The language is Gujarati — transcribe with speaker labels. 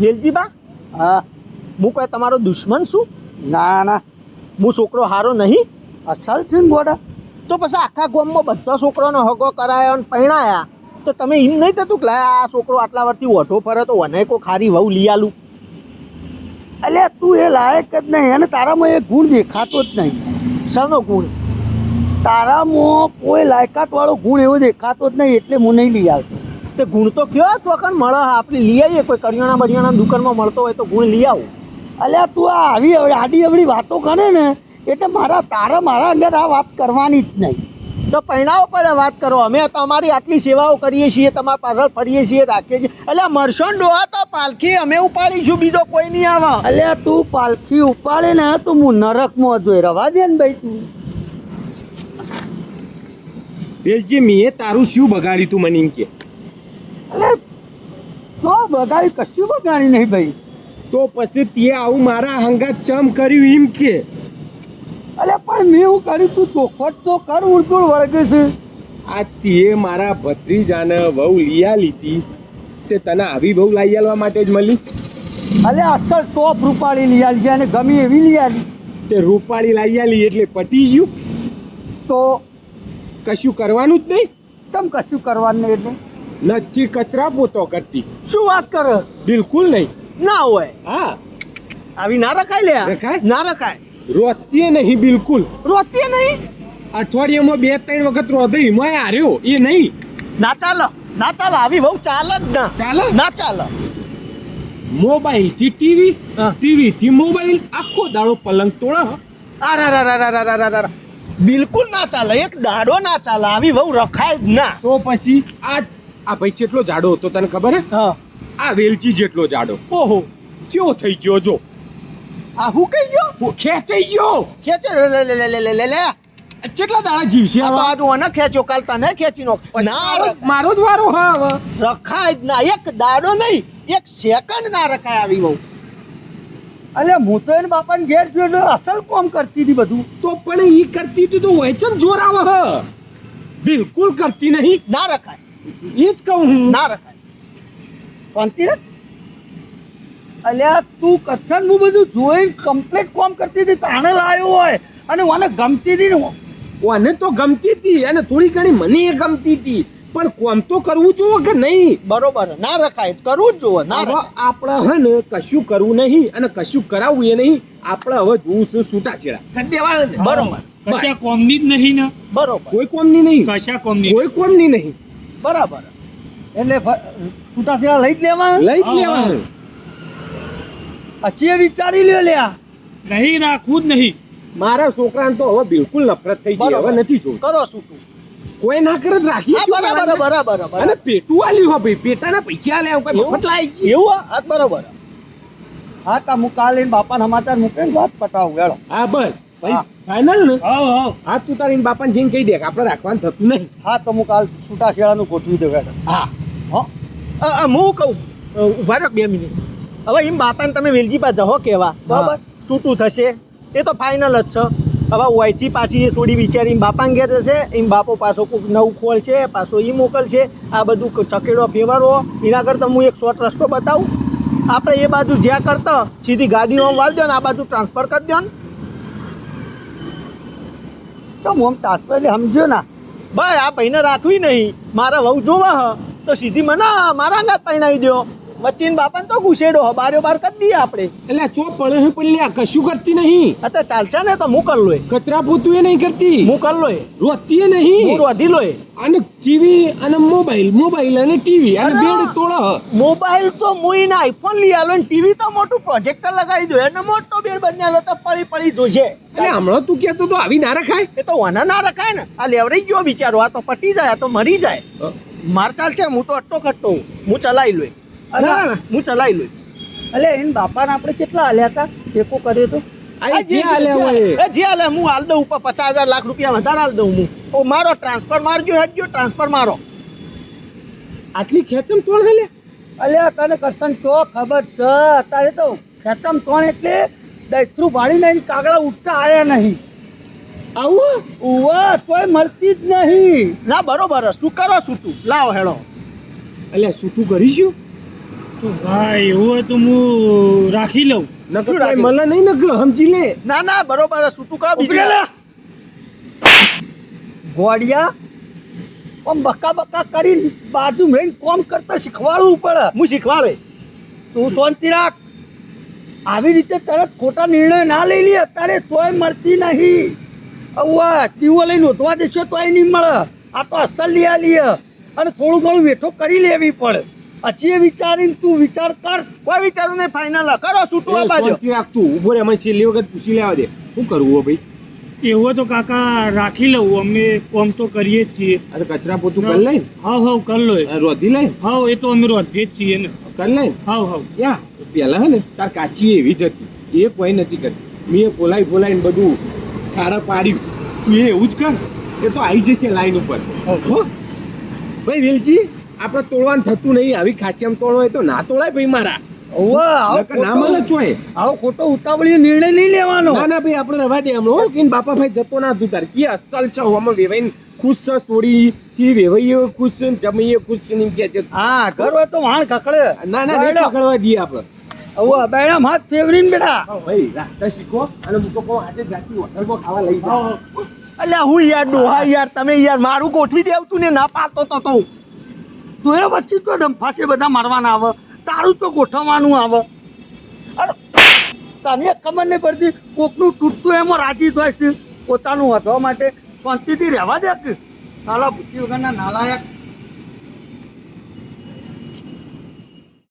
Speaker 1: વેલજીબા
Speaker 2: હા.
Speaker 1: હું કોઈ તમારો દુશ્મન છું?
Speaker 2: ના ના.
Speaker 1: હું છોકરો હારો નહીં?
Speaker 2: અસલ છે ને ગોડા.
Speaker 1: તો પછી આખા ગામમાં બધા છોકરાનો હગો કરાયો અને પહેણાયા તો તમે એમ નહીં થતું કે આ છોકરો આટલા વર્ષથી ઓઠો ફરે તો વને કો ખારી વહુ લઈ આલું.
Speaker 2: અલ્યા તું એ લાયક જ નહીં. અને તારામાં એ ગુણ દેખાતો જ નહીં.
Speaker 1: શાનો ગુણ?
Speaker 2: તારામાં કોઈ લાયકાત વાળો ગુણ એવો દેખાતો જ નહીં એટલે હું નહીં લઈ આવતો.
Speaker 1: તે ગુણ તો કયો ચોકન મળે? આપણે લઈ આવીએ કોઈ કરિયાણા બરિયાણા દુકાનમાં મળતો હોય તો ગુણ લઈ આવું.
Speaker 2: અલ્યા તું આ આવી હવે આડી અવળી વાતો કરે ને એટલે મારા તારા મારા અંદર આ વાત કરવાની જ નહીં.
Speaker 1: તો પૈણાઓ પર વાત કરો. અમે તમારી આટલી સેવાઓ કરીએ છીએ તમારા પાછળ ફરીએ છીએ રાખીએ છીએ. એટલે મરશો ને ડોહા તો પાલખી અમે ઉપાડીશું બીજો કોઈ નહીં આવે.
Speaker 2: અલ્યા તું પાલખી ઉપાડે ને તો હું નરકમાં જોઈ રવા દે ને ભાઈ તું.
Speaker 3: બેલજી મેં તારું શું બગાડ્યું તું મને એમ કે?
Speaker 2: અલે તો બગાડી કશું બગાડી નહીં ભાઈ.
Speaker 3: તો પછી તે આવું મારા હંગાત ચમ કર્યું એમ કે?
Speaker 2: અલે પણ મેં હું કર્યું તું ચોખવટ તો કર ઉડતું વળગે છે.
Speaker 3: આ તે મારા ભત્રીજાને વહુ લીયા લીધી. તે તને આવી વહુ લાવી આલવા માટે જ મળી?
Speaker 2: અલે અસલ ટોપ રૂપાળી લઈ આલી અને ગમી એવી લઈ આલી.
Speaker 3: તે રૂપાળી લાવી આલી એટલે પટી ગયું?
Speaker 2: તો
Speaker 3: કશું કરવાનું જ નહીં?
Speaker 2: ચમ કશું કરવાનું નહીં એટલે?
Speaker 3: નથી કચરા પોતો કરતી.
Speaker 1: શું વાત કરે?
Speaker 3: બિલકુલ નહીં.
Speaker 1: ના હોય.
Speaker 3: હા.
Speaker 1: આવી ના રખાય લે
Speaker 3: રખાય?
Speaker 1: ના રખાય.
Speaker 3: રોતીએ નહીં બિલકુલ.
Speaker 1: રોતી નહીં?
Speaker 3: અઠવાડિયામાં બે ત્રણ વખત રોધી મેં હાર્યો. એ નહીં.
Speaker 1: ના ચાલો. ના ચાલો. આવી બહુ ચાલે જ ના.
Speaker 3: ચાલે
Speaker 1: ના ચાલો.
Speaker 3: મોબાઈલથી ટીવી. ટીવી થી મોબાઈલ આખો દાડો પલંગ તોડે.
Speaker 1: અરે બિલકુલ ના ચાલે. એક દાડો ના ચાલે. આવી બહુ રખાય જ ના.
Speaker 3: તો પછી આ આ ભાઈ કેટલો જાડો હતો તને ખબર હે?
Speaker 1: હા.
Speaker 3: આ વેલચી જેટલો જાડો.
Speaker 1: ઓહો.
Speaker 3: કેવો થઈ ગયો જો.
Speaker 1: આ હું કઈ ગયો?
Speaker 3: ખેંચાઈ ગયો.
Speaker 1: ખેંચે લે લે લે લે લે લે
Speaker 3: કેટલા દાડા જીવશે
Speaker 1: આ
Speaker 3: બાજુ
Speaker 1: આજુ ખેંચો કાલ તને ખેંચી નો ના
Speaker 3: મારો- જ વારો હા હવે.
Speaker 1: રખાય જ ના. એક દાડો નહીં એક સેકન્ડ ના રખાય આવી બહુ
Speaker 2: અલે હું તો એને બાપાને ઘેર ગયો એટલે અસલ કોમ કરતી હતી બધું.
Speaker 3: તો પણ એ કરતી હતી તો વહેંચમ જોર આવે હ. બિલકુલ કરતી નહીં.
Speaker 1: ના રખાય.
Speaker 3: જ કહું હું.
Speaker 1: ના રખાય
Speaker 2: શાંતિ રાખ અલ્યા તું કરશન હું બધું જોઈને કમ્પ્લીટ કોમ કરતી હતી તાણે લાવ્યો હોય. અને મને ગમતી હતી ને
Speaker 3: ઓને તો ગમતી હતી અને થોડી ઘણી મને એ ગમતી હતી. પણ કોમ તો કરવું જોવો કે નહીં?
Speaker 1: બરોબર. ના રખાય. કરવું જ જોવો. ના
Speaker 3: આપણે હે ને કશું કરવું નહીં અને કશું કરાવવું એ નહીં. આપણે હવે જોવું છે છૂટા છેડા દેવા
Speaker 1: બરોબર.
Speaker 4: કશા કોમની જ નહીં ને?
Speaker 1: બરોબર.
Speaker 3: કોઈ કોમની નહીં.
Speaker 4: કશા કોમની?
Speaker 3: કોઈ કોમની નહીં.
Speaker 1: બરાબર.
Speaker 2: એટલે છૂટાછેડા લઈ જ લેવા
Speaker 3: લઈ જ લેવા
Speaker 2: પછી એ વિચારી લ્યો લ્યા.
Speaker 4: નહીં રાખવું જ નહીં.
Speaker 3: મારા છોકરાને તો હવે બિલકુલ નફરત થઈ ગઈ હવે નથી જોવું
Speaker 1: કરો છૂટું.
Speaker 3: કોઈ ના કરે તો રાખીએ
Speaker 1: બરાબર બરાબર બરાબર.
Speaker 3: અને પેટું આલ્યું હો ભાઈ પેટાના પૈસા આલ્યા કઈ? મફત લાવી છે
Speaker 1: એવું હા? બરાબર.
Speaker 2: હા તા હું કાલે બાપાને સમાચાર મૂકે વાત પટાવું વેળો
Speaker 3: હા બસ. ભાઈ. ફાઇનલ ને?
Speaker 4: હા હા
Speaker 3: હા તું તારી બાપાને જઈને કહી દે કે આપણે રાખવાનું થતું નહીં.
Speaker 2: હા તો હું કાલ છૂટાછેડાનું ગોઠવી દઉં
Speaker 3: હા.
Speaker 1: હા. હું કહું ઊભા રહો બે મિનિટ. હવે એમ બાપાને તમે વેલજી પાસે જહો કેવા બરાબર? છૂટું થશે. એ તો ફાઇનલ જ છે. હવે વાયથી પાછી એ છોડી વિચારી બાપાને ઘેર જશે એમ બાપો પાછો કોઈક નવું ખોલ છે પાછો એ મોકલશે આ બધું ચકેડો ફેરવો એના કરતાં હું એક શોર્ટ રસ્તો બતાવું. આપણે એ બાજુ જ્યાં કરતા સીધી ગાડીઓ વાળી દો ને આ બાજુ ટ્રાન્સફર કરી દો ને.
Speaker 2: ચમ હું ટ્રાન્સફર એટલે સમજ્યો ના.
Speaker 1: ભાઈ આ ભાઈને રાખવી નહીં. મારા વહુ જોવા હ, તો સીધી મને મારા અંગાત પૈણાવી દો વચ્ચીને બાપાને તો ઘુસેડો હો બારે બાર કરી દઈએ આપણે.
Speaker 3: એટલે ચો પડે હે પણ લ્યા કશું કરતી નહીં.
Speaker 1: અત્યારે ચાલશે ને તો મોકલ લોય
Speaker 3: કચરા પોતું એ નહીં કરતી.
Speaker 1: મોકલ લો
Speaker 3: રોતી એ
Speaker 1: હું
Speaker 3: નહીં
Speaker 1: રોધી લોય
Speaker 3: અને ટીવી અને મોબાઈલ મોબાઈલ અને ટીવી અને! બેડ તોડે
Speaker 1: મોબાઈલ તો મુઈને આઈફોન લઈ આલો ને ટીવી તો મોટું પ્રોજેક્ટર લગાવી દો અને મોટો બેડ બનાવેલો તો પડી પડી જોશે.
Speaker 3: એટલે હમણાં તું કહેતો તો આવી ના રખાય?
Speaker 1: એ તો વાના ના રખાય ને. આ લેવડાઈ ગયો બિચારો આ તો પટી જાય આ તો મરી જાય. માર ચાલશે હું તો અટ્ટો ખટ્ટો હું. હું ચલાવી લો
Speaker 2: અરે!
Speaker 1: ના, હું ચલાવી લઉં
Speaker 2: એટલે એને બાપાને આપણે કેટલા હાલ્યા હતા? ટેકો કર્યો તો.
Speaker 3: જે
Speaker 1: હાલે હું હાલ દઉં ઉપર પચાસ હજાર લાખ રૂપિયા વધારે હાલ દઉં હું. ઓ મારો ટ્રાન્સફર મારજો હેડજો ટ્રાન્સફર મારો.
Speaker 3: આટલી ખેંચમ તોણ હે લે?
Speaker 2: અલ્યા તને કરશન છો ખબર છે? અત્યારે તો ખેંચમ કોણ એટલે? દૈથરું ભાળીને એને કાગડા ઉઠતા આવ્યા નહીં.
Speaker 3: આવું
Speaker 2: ઉવા તોય મળતી જ નહીં.
Speaker 1: ના બરોબર શું કરો શું લાવો હેડો.
Speaker 3: એટલે શું કરીશું?
Speaker 4: તો ભાઈ એવું તો હું રાખી લઉં.
Speaker 3: નકર તોય નહીં ને સમજી લે.
Speaker 1: ના ના બરોબર છૂટું કા
Speaker 2: રહે લે. આમ બકા બકા કરી બાજુ રહીને કોમ કરતા શીખવાડવું પડે.
Speaker 1: હું શીખવાડે.
Speaker 2: તું શાંતિ રાખ. આવી રીતે તરત ખોટા નિર્ણય ના લઈ લે અત્યારે તોય મળતી નહીં. હવે દીવો લઈને ઓતવા દેશો તોય નહીં મળે. આ તો અસલ લીયા લિયે. અને થોડું ઘણું વેઠો કરી લેવી પડે. હજી વિચારીને તું વિચાર કર.
Speaker 1: કોઈ વિચારું નહીં ફાઇનલ કરો છૂટું આ બાજુ
Speaker 3: શાંતિ રાખ તું. ઊભો રે અમે છેલ્લી વખત પૂછી લેવા દે. શું કરવું ભાઈ?
Speaker 4: એવું તો કાકા રાખી લઉં. અમે કોમ તો કરીએ જ છીએ.
Speaker 3: અરે કચરા પોતું કરી લઈ
Speaker 4: હાવ હાવ કર લો.
Speaker 3: રોધી લઈ
Speaker 4: હા એ તો અમે રોધીએ જ છીએ ને.
Speaker 3: કરી લઈ
Speaker 4: હાવ હા.
Speaker 3: યા પેલા હે ને તાર કાચી એવી જ હતી. એ કોઈ નથી કરતી. મેં પોલાઈ બોલાઈને બધું ઠારા પાડ્યું. તું એવું જ કર. એ તો આવી જશે લાઈન ઉપર. હો? ભાઈ વેલજી આપણે તોડવાનું થતું નહીં. આવી ખાંચીમાં તોડો હોય તો ના તોડાય ભાઈ મારા.
Speaker 2: ખોટો- આવો ખોટો ઉતાવળી નિર્ણય નહીં લેવાનો.
Speaker 3: ના ના ભાઈ આપણે રવા દે હમણાં કે બાપા ભાઈ જતો ના તું તાર કે અસલ છે હવામાં વેવાઈને ખુશ છે સોડી થી વેવાઈએ ખુશ છે જમીએ ખુશ છે ને કે છે.
Speaker 2: હા ઘર તો વાણ
Speaker 3: ના ના નહીં પકડવા દઈએ આપણે.
Speaker 2: હવે બેડા હાથ ફેવરીને બેટા
Speaker 3: ભાઈ રાખતા શીખો અને હું તો કહું આજે જાતી હોટલમાં ખાવા લઈ જાઓ.
Speaker 1: અલ્યા હું યાર ડોહા યાર તમે યાર મારું ગોઠવી દેવતું ને ના પાડતો તો તું.
Speaker 2: તું એ વચ્ચે તો ડંફાસે બધા મારવાના આવે. તારું તો ગોઠવવાનું આવે. અરે, તને ખબર નહીં પડતી, કોકનું તૂટતું એમાં રાજી થાય છે. પોતાનું વધવા માટે શાંતિથી રહેવા દે સાલા બુદ્ધિ વગરના નાલાયક.